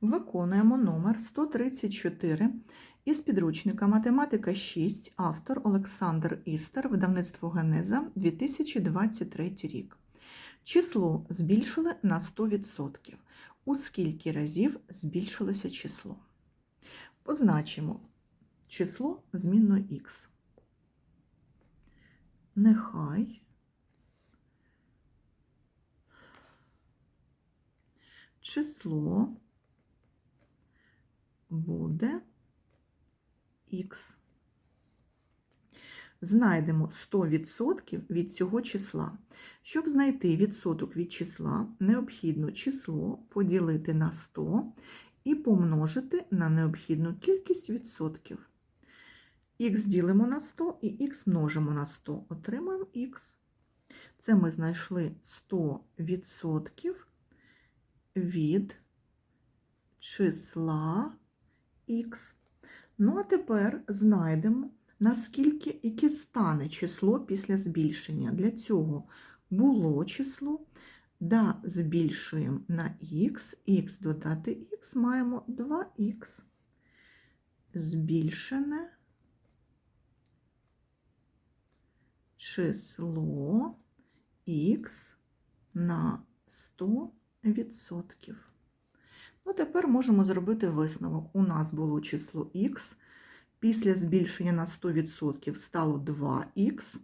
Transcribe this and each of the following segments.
Виконуємо номер 134 із підручника Математика 6, автор Олександр Істер, видавництво Генеза, 2023 рік. Число збільшили на 100%. У скільки разів збільшилося число? Позначимо число змінною х. Нехай число буде х. Знайдемо 100% від цього числа. Щоб знайти відсоток від числа, необхідно число поділити на 100 і помножити на необхідну кількість відсотків. Х ділимо на 100 і х множимо на 100. Отримаємо х. Це ми знайшли 100% від числа х. Ну, а тепер знайдемо, наскільки яке стане число після збільшення. Для цього було число, да, збільшуємо на х, х додати х, маємо 2х. Збільшене число х на 100%. Ну, тепер можемо зробити висновок. У нас було число х, після збільшення на 100% стало 2х.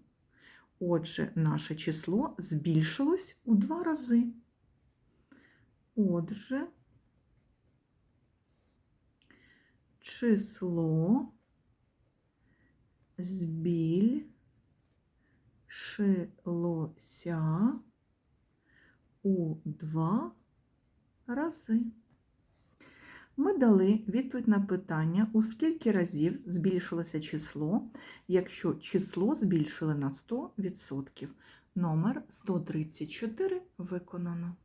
Отже, наше число збільшилось у два рази. Отже, число збільшилося у два рази. Ми дали відповідь на питання, у скільки разів збільшилося число, якщо число збільшили на 100%. Номер 134 виконано.